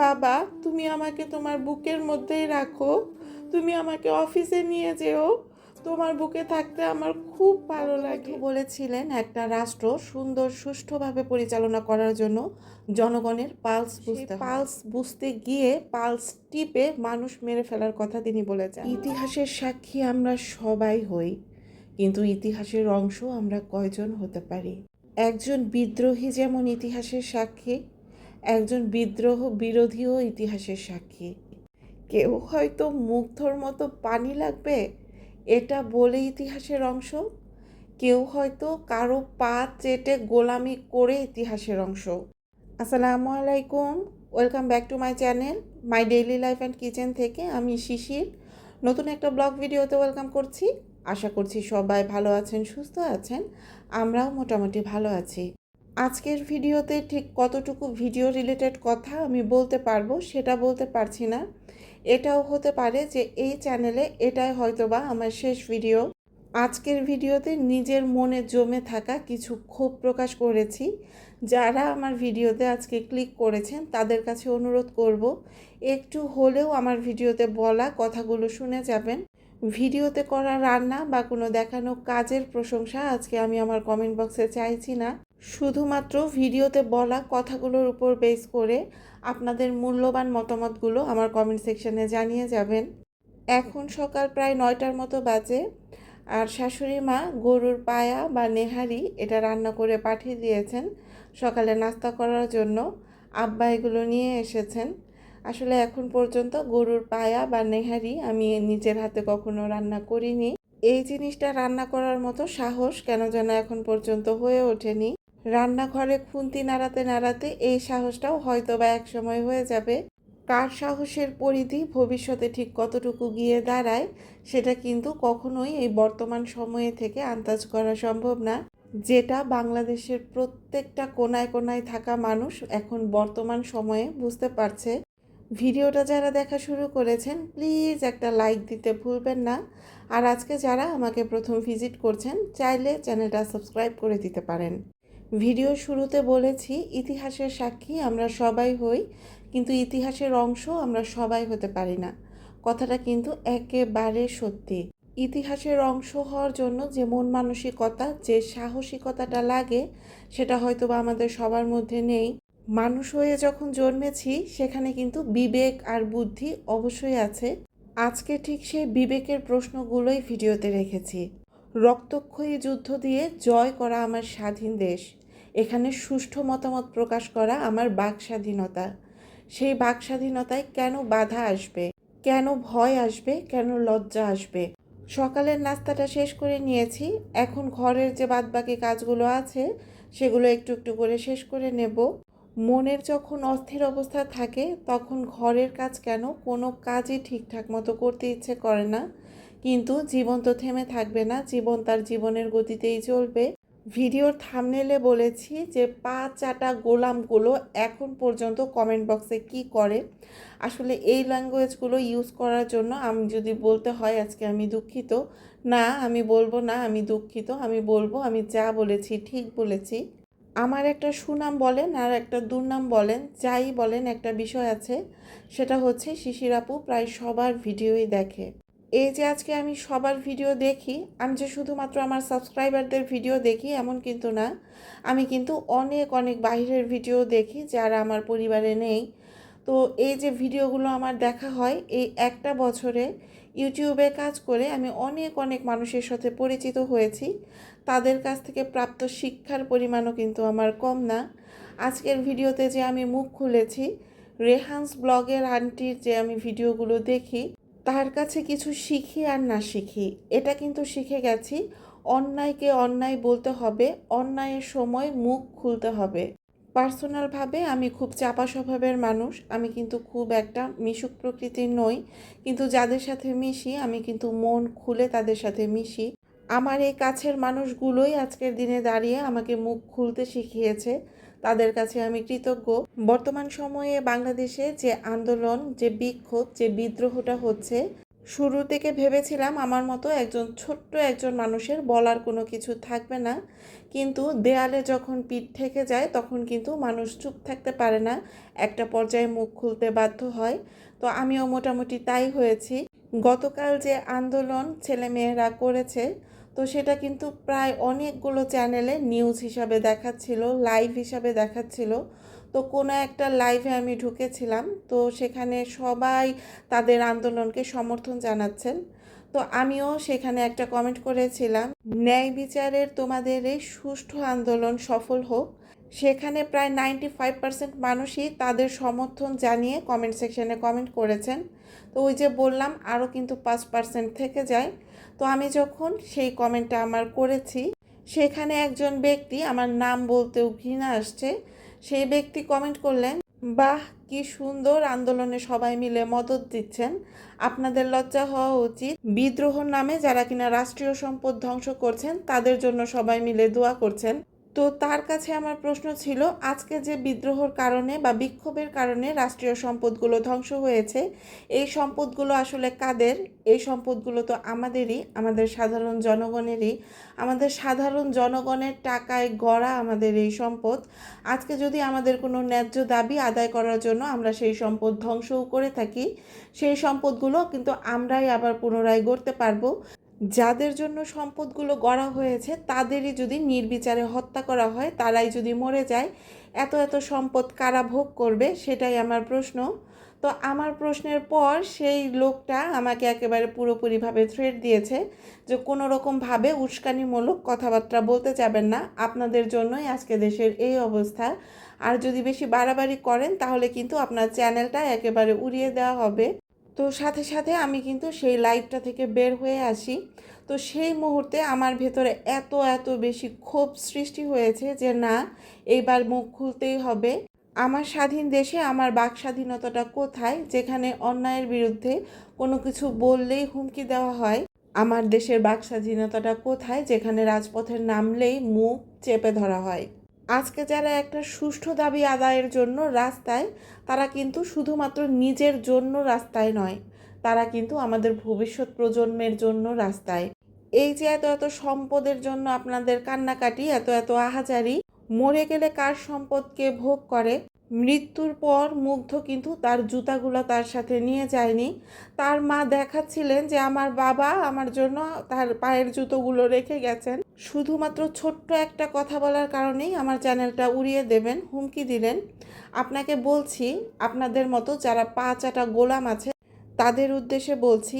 বাবা তুমি আমাকে তোমার বুকের মধ্যেই রাখো। তুমি আমাকে অফিসে নিয়ে যেও। তোমার বুকে থাকতে আমার খুব ভালো লাগে। বলেছিলেন একটা রাষ্ট্র সুন্দর সুষ্ঠুভাবে পরিচালনা করার জন্য জনগণের পালস বুঝতে পালস বুঝতে গিয়ে পালস টিপে মানুষ মেরে ফেলার কথা তিনি বলেছেন। ইতিহাসের সাক্ষী আমরা সবাই হই কিন্তু ইতিহাসের অংশ আমরা কয়জন হতে পারি? একজন বিদ্রোহী যেমন ইতিহাসের সাক্ষী একজন বিদ্রোহ বিরোধীও ইতিহাসের সাক্ষী। কেউ হয়তো মুগ্ধর মতো পানি লাগবে, এটা বলে ইতিহাসের অংশ। কেউ হয়তো কারও পা চেটে গোলামি করে ইতিহাসের অংশ। আসসালামু আলাইকুম, welcome back to my channel, my daily life and kitchen থেকে আমি শিশির। নতুন একটা ব্লগ ভিডিওতে ওয়েলকাম করছি। আশা করছি সবাই ভালো আছেন, সুস্থ আছেন। আমরাও মোটামুটি ভালো আছি। আজকের ভিডিওতে ঠিক কতটুকু ভিডিও রিলেটেড কথা আমি বলতে পারব সেটা বলতে পারছি না। এটাও হতে পারে যে এই চ্যানেলে এটাই হয়তোবা আমার শেষ ভিডিও আজকের ভিডিওতে নিজের মনে জমে থাকা কিছু ক্ষোভ প্রকাশ করেছি। যারা আমার ভিডিওতে আজকে ক্লিক করেছেন তাদের কাছে অনুরোধ করব, একটু হলেও আমার ভিডিওতে বলা কথাগুলো শুনে যাবেন। ভিডিওতে করা রান্না বা কোনো দেখানো কাজের প্রশংসা আজকে আমি আমার কমেন্ট বক্সে চাইছি না। শুধুমাত্র ভিডিওতে বলা কথাগুলোর উপর বেস করে আপনাদের মূল্যবান মতামতগুলো আমার কমেন্ট সেকশনে জানিয়ে যাবেন। এখন সকাল প্রায় নয়টার মতো বাজে আর শাশুড়ি মা গরুর পায়া বা নেহারি এটা রান্না করে পাঠিয়ে দিয়েছেন সকালে নাস্তা করার জন্য। আব্বা এগুলো নিয়ে এসেছেন। আসলে এখন পর্যন্ত গরুর পায়া বা নেহারি আমি নিজের হাতে কখনো রান্না করিনি। এই জিনিসটা রান্না করার মতো সাহস কেন যেন এখন পর্যন্ত হয়ে ওঠেনি। রান্নাঘরে খুন্তি নাড়াতে নাড়াতে এই সাহসটাও হয়তো বা এক সময় হয়ে যাবে। কার সাহসের পরিধি ভবিষ্যতে ঠিক কতটুকু গিয়ে দাঁড়ায়, সেটা কিন্তু কখনোই এই বর্তমান সময়ে থেকে আন্দাজ করা সম্ভব না। যেটা বাংলাদেশের প্রত্যেকটা কোনায় কোনায় থাকা মানুষ এখন বর্তমান সময়ে বুঝতে পারছে। ভিডিওটা যারা দেখা শুরু করেছেন, প্লিজ একটা লাইক দিতে ভুলবেন না। আর আজকে যারা আমাকে প্রথম ভিজিট করছেন, চাইলে চ্যানেলটা সাবস্ক্রাইব করে দিতে পারেন। ভিডিও শুরুতে বলেছি, ইতিহাসের সাক্ষী আমরা সবাই হই, কিন্তু ইতিহাসের অংশ আমরা সবাই হতে পারি না। কথাটা কিন্তু একেবারে সত্যি। ইতিহাসের অংশ হওয়ার জন্য যে মন মানসিকতা, যে সাহসিকতাটা লাগে, সেটা হয়তো বা আমাদের সবার মধ্যে নেই। মানুষ হয়ে যখন জন্মেছি, সেখানে কিন্তু বিবেক আর বুদ্ধি অবশ্যই আছে। আজকে ঠিক সেই বিবেকের প্রশ্নগুলোই ভিডিওতে রেখেছি। রক্তক্ষয়ী যুদ্ধ দিয়ে জয় করা আমার স্বাধীন দেশ। এখানে সুষ্ঠু মতামত প্রকাশ করা আমার বাক স্বাধীনতা সেই বাক স্বাধীনতায় কেন বাধা আসবে? কেন ভয় আসবে? কেন লজ্জা আসবে? সকালের নাস্তাটা শেষ করে নিয়েছি। এখন ঘরের যে বাদবাকি কাজগুলো আছে, সেগুলো একটু একটু করে শেষ করে নেব। মনের যখন অস্থির অবস্থা থাকে, তখন ঘরের কাজ কেন কোনো কাজই ঠিকঠাক মতো করতে ইচ্ছে করে না। কিন্তু জীবন তো থেমে থাকবে না, জীবন তার জীবনের গতিতেই চলবে। ভিডিওর থামনেলে বলেছি যে পা চাটা গোলামগুলো এখন পর্যন্ত কমেন্ট বক্সে কি করে? আসলে এই ল্যাঙ্গুয়েজগুলো ইউজ করার জন্য আমি যদি বলতে হয় আজকে আমি দুঃখিত। না, আমি বলব না, আমি দুঃখিত। আমি বলব, আমি যা বলেছি ঠিক বলেছি। আমার একটা সুনাম বলেন আর একটা দুর্নাম বলেন, যাই বলেন একটা বিষয় আছে, সেটা হচ্ছে শিশির আপু প্রায় সবার ভিডিওই দেখে। এই যে আজকে আমি সবার ভিডিও দেখি, আমি যে শুধুমাত্র আমার সাবস্ক্রাইবারদের ভিডিও দেখি এমন কিন্তু না। আমি কিন্তু অনেক অনেক বাইরের ভিডিও দেখি যারা আমার পরিবারে নেই। তো এই যে ভিডিওগুলো আমার দেখা হয়, এই একটা বছরে ইউটিউবে কাজ করে আমি অনেক অনেক মানুষের সাথে পরিচিত হয়েছি। তাদের কাছ থেকে প্রাপ্ত শিক্ষার পরিমাণও কিন্তু আমার কম না। আজকের ভিডিওতে যে আমি মুখ খুলেছি, রেহান্স ব্লগের আন্টির যে আমি ভিডিওগুলো দেখি তার কাছে কিছু শিখি আর না শিখি, এটা কিন্তু শিখে গেছি। অন্যায়কে অন্যায় বলতে হবে, অন্যায়ের সময় মুখ খুলতে হবে। পার্সোনালভাবে আমি খুব চাপা স্বভাবের মানুষ, আমি কিন্তু খুব একটা মিশুক প্রকৃতির নই, কিন্তু যাদের সাথে মিশি, আমি কিন্তু মন খুলে তাদের সাথে মিশি। আমার এই কাছের মানুষগুলোই আজকের দিনে দাঁড়িয়ে আমাকে মুখ খুলতে শিখিয়েছে। তাদের কাছে আমি কৃতজ্ঞ। বর্তমান সময়ে বাংলাদেশে যে আন্দোলন, যে বিক্ষোভ, যে বিদ্রোহটা হচ্ছে, শুরু থেকে ভেবেছিলাম আমার মতো একজন ছোট্ট একজন মানুষের বলার কোনো কিছু থাকবে না। কিন্তু দেয়ালে যখন পিঠ থেকে যায়, তখন কিন্তু মানুষ চুপ থাকতে পারে না। একটা পর্যায়ে মুখ খুলতে বাধ্য হয়। তো আমিও মোটামুটি তাই হয়েছি। গতকাল যে আন্দোলন ছেলেমেয়েরা করেছে তো সেটা কিন্তু প্রায় অনেকগুলো চ্যানেলে নিউজ হিসাবে দেখাচ্ছিল লাইভ হিসাবে দেখাচ্ছিল। তো কোনো একটা লাইভে আমি ঢুকেছিলাম, তো সেখানে সবাই তাদের আন্দোলনকে সমর্থন জানাচ্ছেন। তো আমিও সেখানে একটা কমেন্ট করেছিলাম, ন্যায় বিচারের তোমাদের এই সুষ্ঠু আন্দোলন সফল হোক। সেখানে প্রায় নাইনটি ফাইভ পার্সেন্ট মানুষই তাদের সমর্থন জানিয়ে কমেন্ট সেকশনে কমেন্ট করেছেন। তো ওই যে বললাম, আরও কিন্তু পাঁচ পার্সেন্ট থেকে যায়। তো আমি যখন সেই কমেন্টটা আমার করেছি, সেখানে একজন ব্যক্তি আমার নাম বলতেও ঘৃণা আসছে। সেই ব্যক্তি কমেন্ট করলেন, বাহ, কি সুন্দর আন্দোলনে সবাই মিলে মদত দিচ্ছেন। আপনাদের লজ্জা হওয়া উচিত। বিদ্রোহ নামে যারা কিনা রাষ্ট্রীয় সম্পদ ধ্বংস করছেন, তাদের জন্য সবাই মিলে দোয়া করছেন। তো তার কাছে আমার প্রশ্ন ছিল, আজকে যে বিদ্রোহর কারণে বা বিক্ষোভের কারণে রাষ্ট্রীয় সম্পদগুলো ধ্বংস হয়েছে, এই সম্পদগুলো আসলে কাদের? এই সম্পদগুলো তো আমাদেরই, আমাদের সাধারণ জনগণেরই। আমাদের সাধারণ জনগণের টাকায় গড়া আমাদের এই সম্পদ। আজকে যদি আমাদের কোনো ন্যায্য দাবি আদায় করার জন্য আমরা সেই সম্পদ ধ্বংসও করে থাকি, সেই সম্পদগুলো কিন্তু আমরাই আবার পুনরায় গড়তে পারব। যাদের জন্য সম্পদগুলো গড়া হয়েছে, তাদেরই যদি নির্বিচারে হত্যা করা হয়, তারাই যদি মরে যায়, এত এত সম্পদ কারা ভোগ করবে? সেটাই আমার প্রশ্ন। তো আমার প্রশ্নের পর সেই লোকটা আমাকে একেবারে পুরোপুরিভাবে থ্রেট দিয়েছে যে কোনো রকমভাবে উস্কানিমূলক কথাবার্তা বলতে যাবেন না। আপনাদের জন্যই আজকে দেশের এই অবস্থা। আর যদি বেশি বাড়াবাড়ি করেন, তাহলে কিন্তু আপনার চ্যানেলটা একেবারে উড়িয়ে দেওয়া হবে। তো সাথে সাথে আমি কিন্তু সেই লাইভটা থেকে বের হয়ে আসি। তো সেই মুহূর্তে আমার ভেতরে এত এত বেশি ক্ষোভ সৃষ্টি হয়েছে যে না, এইবার মুখ খুলতেই হবে। আমার স্বাধীন দেশে আমার বাক স্বাধীনতাটা কোথায়? যেখানে অন্যায়ের বিরুদ্ধে কোনো কিছু বললেই হুমকি দেওয়া হয়। আমার দেশের বাক স্বাধীনতাটা কোথায়? যেখানে রাজপথের নামলেই মুখ চেপে ধরা হয়। আজকে যারা একটা সুষ্ঠু দাবি আদায়ের জন্য রাস্তায়, তারা কিন্তু শুধুমাত্র নিজের জন্য রাস্তায় নয়, তারা কিন্তু আমাদের ভবিষ্যৎ প্রজন্মের জন্য রাস্তায়। এই যে এত এত সম্পদের জন্য আপনাদের কান্নাকাটি, এত এত আহাজারি, মরে গেলে কার সম্পদকে ভোগ করে? মৃত্যুর পর মুগ্ধ কিন্তু তার জুতাগুলো তার সাথে নিয়ে যায়নি। তার মা দেখাচ্ছিলেন যে আমার বাবা আমার জন্য তার পায়ের জুতোগুলো রেখে গেছেন। শুধুমাত্র ছোট্ট একটা কথা বলার কারণেই আমার চ্যানেলটা উড়িয়ে দেবেন, হুমকি দিলেন। আপনাকে বলছি, আপনাদের মতো যারা পা গোলাম আছে, তাদের উদ্দেশ্যে বলছি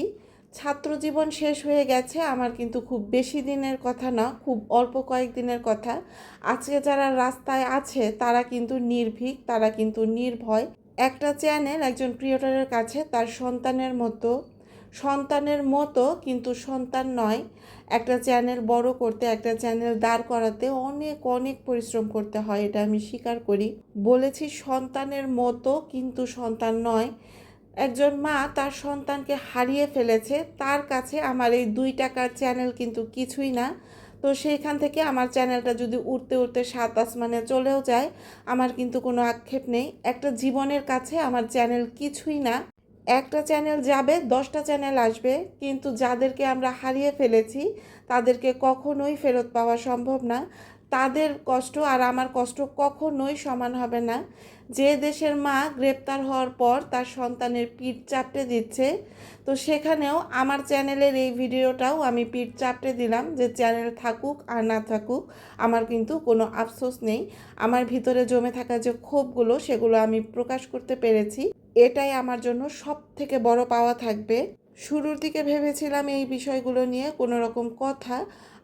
ছাত্র জীবন শেষ হয়ে গেছে, আমার কিন্তু খুব বেশি দিনের কথা না, খুব অল্প কয়েক দিনের কথা। আজকে যারা রাস্তায় আছে, তারা কিন্তু নির্ভীক, তারা কিন্তু নির্ভয়। একটা চ্যানেল একজন ক্রিয়েটরের কাছে, তার সন্তানের মতো সন্তানের মতো কিন্তু সন্তান নয়। একটা চ্যানেল বড় করতে, একটা চ্যানেল দাঁড় করাতে অনেক অনেক পরিশ্রম করতে হয়, এটা আমি স্বীকার করি। বলেছি সন্তানের মতো কিন্তু সন্তান নয়। একজন মা তার সন্তানকে হারিয়ে ফেলেছে, তার কাছে আমার এই দুই টাকার চ্যানেল কিন্তু কিছুই না। তো সেইখান থেকে আমার চ্যানেলটা যদি উঠতে উঠতে সাত আসমানে চলেও যায়, আমার কিন্তু কোনো আক্ষেপ নেই। একটা জীবনের কাছে আমার চ্যানেল কিছুই না। একটা চ্যানেল যাবে, দশটা চ্যানেল আসবে, কিন্তু যাদেরকে আমরা হারিয়ে ফেলেছি, তাদেরকে কখনোই ফেরত পাওয়া সম্ভব না। তাদের কষ্ট আর আমার কষ্ট কখনোই সমান হবে না। যে দেশের মা গ্রেপ্তার হওয়ার পর তার সন্তানের পিঠ চাপড়ে দিচ্ছে। তো সেখানেও আমার চ্যানেলের এই ভিডিওটাও আমি পিঠ চাপড়ে দিলাম যে চ্যানেল থাকুক আর না থাকুক, আমার কিন্তু কোনো আফসোস নেই। আমার ভিতরে জমে থাকা যে ক্ষোভগুলো, সেগুলো আমি প্রকাশ করতে পেরেছি। এটাই আমার জন্য সব থেকে বড় পাওয়া থাকবে। শুরুর দিকে ভেবেছিলাম এই বিষয়গুলো নিয়ে কোনো রকম কথা।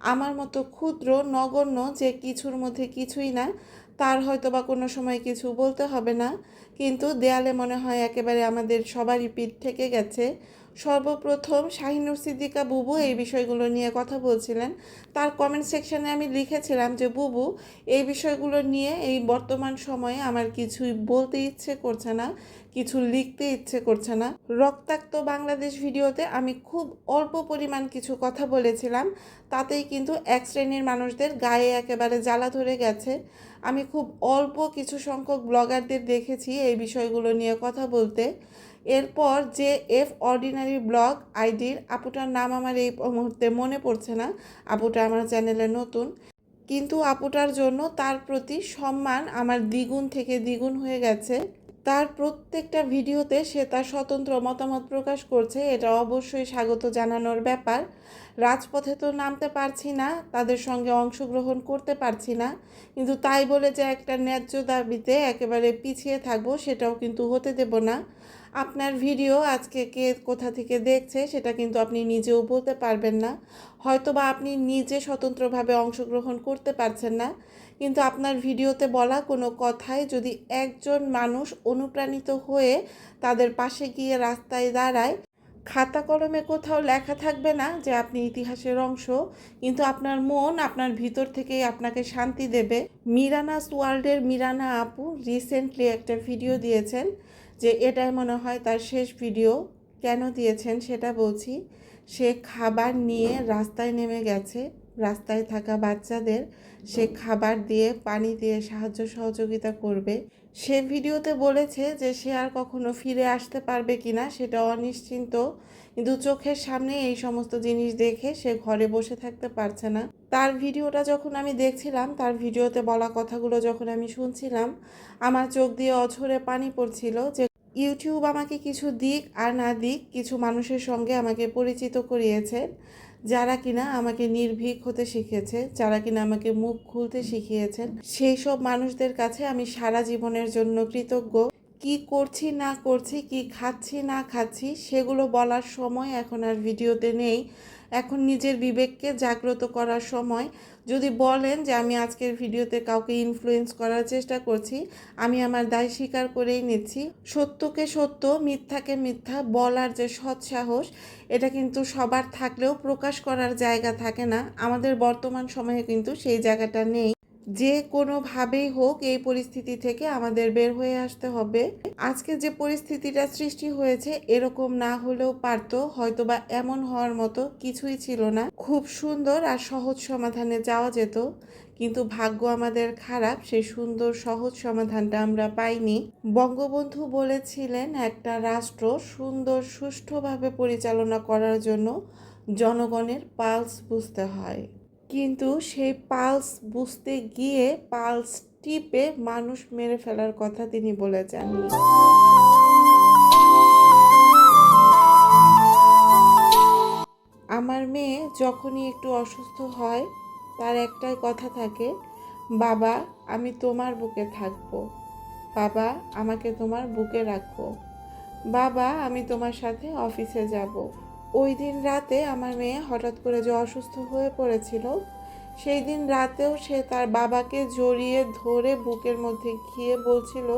আমার মতো ক্ষুদ্র, নগণ্য যে কিছুর মধ্যে কিছুই না, তার হয়তো বা কোনো সময় কিছু বলতে হবে না। কিন্তু দেয়ালে মনে হয় একেবারে আমাদের সবারই পিঠ থেকে গেছে। সর্বপ্রথম শাহিনুর সিদ্দিকা বুবু এই বিষয়গুলো নিয়ে কথা বলছিলেন। তার কমেন্ট সেকশনে আমি লিখেছিলাম যে, বুবু, এই বিষয়গুলো নিয়ে এই বর্তমান সময়ে আমার কিছুই বলতে ইচ্ছে করছে না, কিছু লিখতে ইচ্ছে করছে না। রক্তাক্ত বাংলাদেশ ভিডিওতে আমি খুব অল্প পরিমাণ কিছু কথা বলেছিলাম, তাতেই কিন্তু এক শ্রেণির মানুষদের গায়ে একেবারে জ্বালা ধরে গেছে। আমি খুব অল্প কিছু সংখ্যক ব্লগারদের দেখেছি এই বিষয়গুলো নিয়ে কথা বলতে। এরপর যে এফ অর্ডিনারি ব্লগ আইডির আপুটার নাম আমার এই মুহূর্তে মনে পড়ছে না। আপুটা আমার চ্যানেলে নতুন। কিন্তু আপুটার জন্য তার প্রতি সম্মান আমার দ্বিগুণ থেকে দ্বিগুণ হয়ে গেছে। তার প্রত্যেকটা ভিডিওতে সে তার স্বতন্ত্র মতামত প্রকাশ করছে, এটা অবশ্যই স্বাগত জানানোর ব্যাপার। রাজপথে তো নামতে পারছি না, তাদের সঙ্গে অংশগ্রহণ করতে পারছি না। কিন্তু তাই বলে যে একটা ন্যায্য দাবিতে একেবারে পিছিয়ে থাকব, সেটাও কিন্তু হতে দেব না। আপনার ভিডিও আজকে কে কোথা থেকে দেখছে সেটা কিন্তু আপনি নিজেও বলতে পারবেন না। হয়তো বা আপনি নিজে স্বতন্ত্রভাবে অংশগ্রহণ করতে পারছেন না, কিন্তু আপনার ভিডিওতে বলা কোনো কথাই যদি একজন মানুষ অনুপ্রাণিত হয়ে তাদের পাশে গিয়ে রাস্তায় দাঁড়ায়, খাতা কলমে কোথাও লেখা থাকবে না যে আপনি ইতিহাসের অংশ, কিন্তু আপনার মন আপনার ভিতর থেকেই আপনাকে শান্তি দেবে। মিরানাস ওয়ার্ল্ডের মিরানা আপু রিসেন্টলি একটা ভিডিও দিয়েছেন। যে এটাই মনে হয় তার শেষ ভিডিও। কেন দিয়েছেন সেটা বলছি। সে খাবার নিয়ে রাস্তায় নেমে গেছে। রাস্তায় থাকা বাচ্চাদের সে খাবার দিয়ে, পানি দিয়ে সাহায্য সহযোগিতা করবে। সে ভিডিওতে বলেছে যে সে আর কখনো ফিরে আসতে পারবে কিনা সেটা অনিশ্চিন্ত। কিন্তু চোখের সামনে এই সমস্ত জিনিস দেখে সে ঘরে বসে থাকতে পারছে না। তার ভিডিওটা যখন আমি দেখছিলাম, তার ভিডিওতে বলা কথাগুলো যখন আমি শুনছিলাম, আমার চোখ দিয়ে অঝরে পানি পড়ছিল যে ইউটিউব আমাকে কিছু দিক আর না দিক কিছু মানুষের সঙ্গে আমাকে পরিচিত করিয়েছে, যারা কিনা আমাকে নির্ভীক হতে শিখিয়েছে যারা কিনা আমাকে মুখ খুলতে শিখিয়েছেন। সেই সব মানুষদের কাছে আমি সারা জীবনের জন্য কৃতজ্ঞ। কি করছি, না করছি, কি খাচ্ছি, না খাচ্ছি, সেগুলো বলার সময় এখন আর ভিডিওতে নেই। এখন নিজের বিবেককে জাগ্রত করার সময়। যদি বলেন যে আমি আজকের ভিডিওতে কাউকে ইনফ্লুয়েন্স করার চেষ্টা করছি, আমি আমার দায় স্বীকার করেই নিচ্ছি। সত্যকে সত্য, মিথ্যাকে মিথ্যা বলার যে সৎ সাহস, এটা কিন্তু সবার থাকলেও প্রকাশ করার জায়গা থাকে না। আমাদের বর্তমান সময়ে কিন্তু সেই জায়গাটা নেই। যে কোনোভাবেই হোক এই পরিস্থিতি থেকে আমাদের বের হয়ে আসতে হবে। আজকে যে পরিস্থিতিটা সৃষ্টি হয়েছে, এরকম না হলেও পারতো হয়তো বা এমন হওয়ার মতো কিছুই ছিল না। খুব সুন্দর আর সহজ সমাধানে যাওয়া যেত, কিন্তু ভাগ্য আমাদের খারাপ, সেই সুন্দর সহজ সমাধানটা আমরা পাইনি। বঙ্গবন্ধু বলেছিলেন, একটা রাষ্ট্র সুন্দর সুষ্ঠুভাবে পরিচালনা করার জন্য জনগণের পালস বুঝতে হয়। কিন্তু সেই পালস বুঝতে গিয়ে পালস টিপে মানুষ মেরে ফেলার কথা তিনি বলে যাননি। আমার মেয়ে যখনই একটু অসুস্থ হয়, তার একটাই কথা থাকে, বাবা, আমি তোমার বুকে থাকব। বাবা, আমাকে তোমার বুকে রাখো। বাবা, আমি তোমার সাথে অফিসে যাব। ওই দিন রাতে আমার মেয়ে হঠাৎ করে যে অসুস্থ হয়ে পড়েছিল, সেই দিন রাতেও সে তার বাবাকে জড়িয়ে ধরে বুকের মধ্যে গিয়ে বলছিল,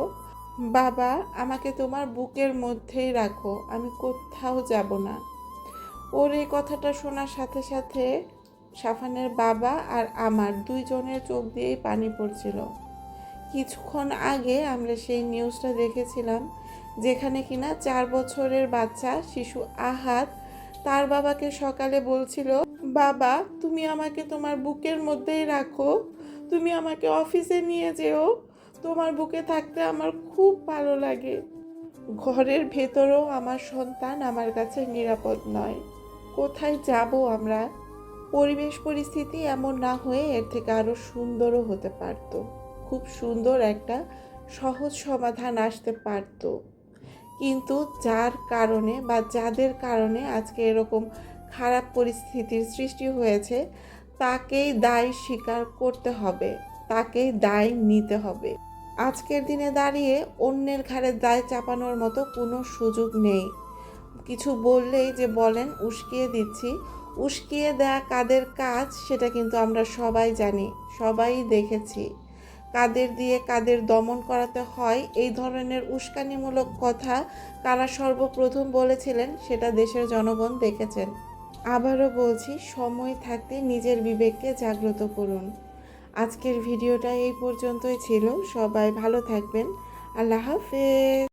বাবা, আমাকে তোমার বুকের মধ্যেই রাখো, আমি কোথাও যাব না। ওর এই কথাটা শোনার সাথে সাথে সাফানের বাবা আর আমার দুইজনের চোখ দিয়েই পানি পড়ছিল। কিছুক্ষণ আগে আমরা সেই নিউজটা দেখেছিলাম, যেখানে কিনা চার বছরের বাচ্চা শিশু আহাত তার বাবাকে সকালে বলছিল, বাবা, তুমি আমাকে তোমার বুকের মধ্যেই রাখো। তুমি আমাকে অফিসে নিয়ে যেও। তোমার বুকে থাকতে আমার খুব ভালো লাগে। ঘরের ভেতরেও আমার সন্তান আমার কাছে নিরাপদ নয়। কোথায় যাব আমরা? পরিবেশ পরিস্থিতি এমন না হয়ে এর থেকে আরও সুন্দরও হতে পারত। খুব সুন্দর একটা সহজ সমাধান আসতে পারতো। কিন্তু যার কারণে বা যাদের কারণে আজকে এরকম খারাপ পরিস্থিতির সৃষ্টি হয়েছে, তাকেই দায় স্বীকার করতে হবে, তাকেই দায় নিতে হবে। আজকের দিনে দাঁড়িয়ে অন্যের ঘাড়ে দায় চাপানোর মতো কোনো সুযোগ নেই। কিছু বললেই যে বলেন, উস্কিয়ে দিচ্ছি। উস্কিয়ে দেয়া কাদের কাজ সেটা কিন্তু আমরা সবাই জানি, সবাই দেখেছি। কাদের দিয়ে কাদের দমন করাতে হয়, এই ধরনের উস্কানিমূলক কথা কারা সর্বপ্রথম বলেছিলেন সেটা দেশের জনগণ দেখেছেন। আবারও বলছি, সময় থাকতে নিজের বিবেককে জাগ্রত করুন। আজকের ভিডিওটা এই পর্যন্তই ছিল। সবাই ভালো থাকবেন। আল্লাহ হাফেজ।